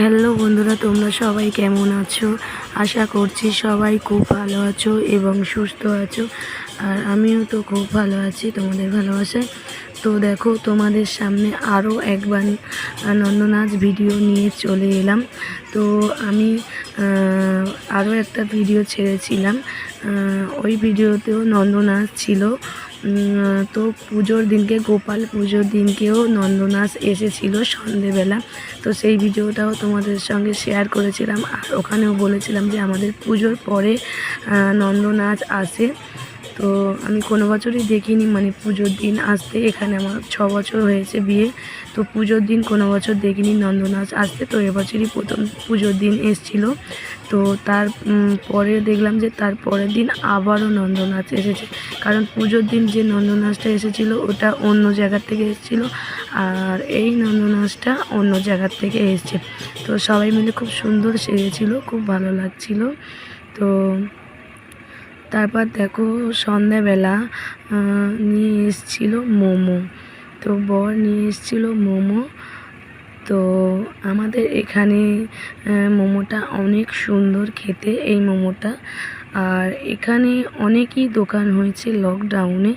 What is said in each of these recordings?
Hello বন্ধুরা, তোমরা সবাই কেমন আছো? আশা করছি সবাই খুব ভালো আছো এবং সুস্থ আছো। আর আমিও তো খুব ভালো আছি তোমাদের ভালোবাসায়। তো দেখো, তোমাদের সামনে আরও একবার নন্দনাচ ভিডিও নিয়ে চলে এলাম। তো আমি আরও একটা ভিডিও ছেড়েছিলাম। ওই ভিডিওতেও নন্দনাচ ছিল। তো পুজোর দিনকে, গোপাল পুজোর দিনকেও নন্দনাচ এসেছিল সন্ধেবেলা। তো সেই ভিডিওটাও তোমাদের সঙ্গে শেয়ার করেছিলাম। আর ওখানেও বলেছিলাম যে আমাদের পুজোর পরে নন্দনাচ আসে। তো আমি কোনো বছরই দেখিনি মানে পুজোর দিন আসতে। এখানে আমার ছ বছর হয়েছে বিয়ে, তো পুজোর দিন কোনো বছর দেখিনি নন্দনাচ আসতে। তো এবছরই প্রথম পুজোর দিন এসছিল। তো তার পরে দেখলাম যে তার পরের দিন আবারও নন্দনাচ এসেছে। কারণ পুজোর দিন যে নন্দনাচটা এসেছিল, ওটা অন্য জায়গার থেকে এসেছিল আর এই নন্দনাচটা অন্য জায়গার থেকে এসছে। তো সবাই মিলে খুব সুন্দর সেজেছিলো, খুব ভালো লাগছিল। তো তারপর দেখো সন্ধ্যাবেলা নিয়ে এসছিল মোমো। তো বর নিয়ে এসছিল মোমো। তো আমাদের এখানে মোমোটা অনেক সুন্দর খেতে, এই মোমোটা। আর এখানে অনেকই দোকান হয়েছে লকডাউনে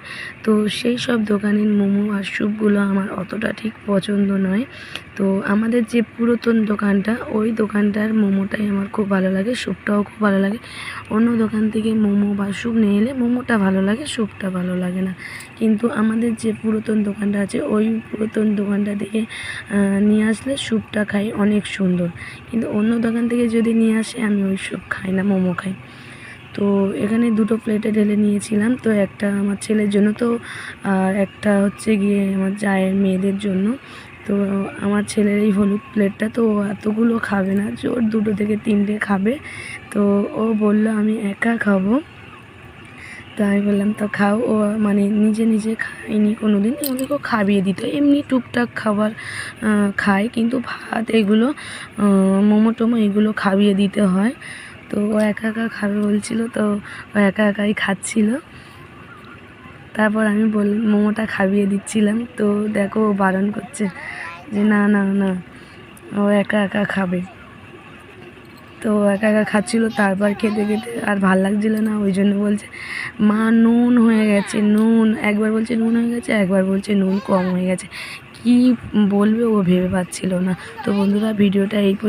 তো সেই সব দোকানের মোমো আর স্যুপগুলো আমার অতটা ঠিক পছন্দ নয়। তো আমাদের যে পুরাতন দোকানটা, ওই দোকানটার মোমোটাই আমার খুব ভালো লাগে স্যুপটাও খুব ভালো লাগে। অন্য দোকান থেকে মোমো বা স্যুপ নিয়ে এলে মোমোটা ভালো লাগে স্যুপটা ভালো লাগে না। কিন্তু আমাদের যে পুরাতন দোকানটা আছে, ওই পুরাতন দোকানটা থেকে নিয়ে আসলে স্যুপটা খাই অনেক সুন্দর। কিন্তু অন্য দোকান থেকে যদি নিয়ে আসে, আমি ওই স্যুপ খাই না, মোমো খাই। তো এখানে দুটো প্লেটে ঢেলে নিয়েছিলাম। তো একটা আমার ছেলের জন্য তো, আর একটা হচ্ছে গিয়ে আমার জায়ের মেয়েদের জন্য। তো আমার ছেলের এই হলুদ প্লেটটা তো এতগুলো খাবে না জোর দুটো থেকে তিনটে খাবে। তো ও বলল, আমি একা খাব। তো আমি বললাম, তো খাও। ও মানে নিজে নিজে খায়নি কোনো দিন ওদেরকেও খাইয়ে দিত। এমনি টুকটাক খাবার খায়। কিন্তু ভাত এগুলো মোমো টোমো এগুলো খাইয়ে দিতে হয়। তো ও একা একা খাবে বলছিল, তো ও একা একাই খাচ্ছিল। তারপর আমি বল, মোমোটা খাইয়ে দিচ্ছিলাম। তো দেখো ও বারণ করছে যে, না না না, ও একা একা খাবে। তো একা একা খাচ্ছিল, তারপর খেতে খেতে আর ভালো লাগছিল না। ওই জন্য বলছে, মা, নুন হয়ে গেছে, নুন। একবার বলছে, নুন হয়ে গেছে, একবার বলছে, নুন কম হয়ে গেছে। কি বলবে ও ভেবে পাচ্ছিল না। তো বন্ধুরা, ভিডিওটা এই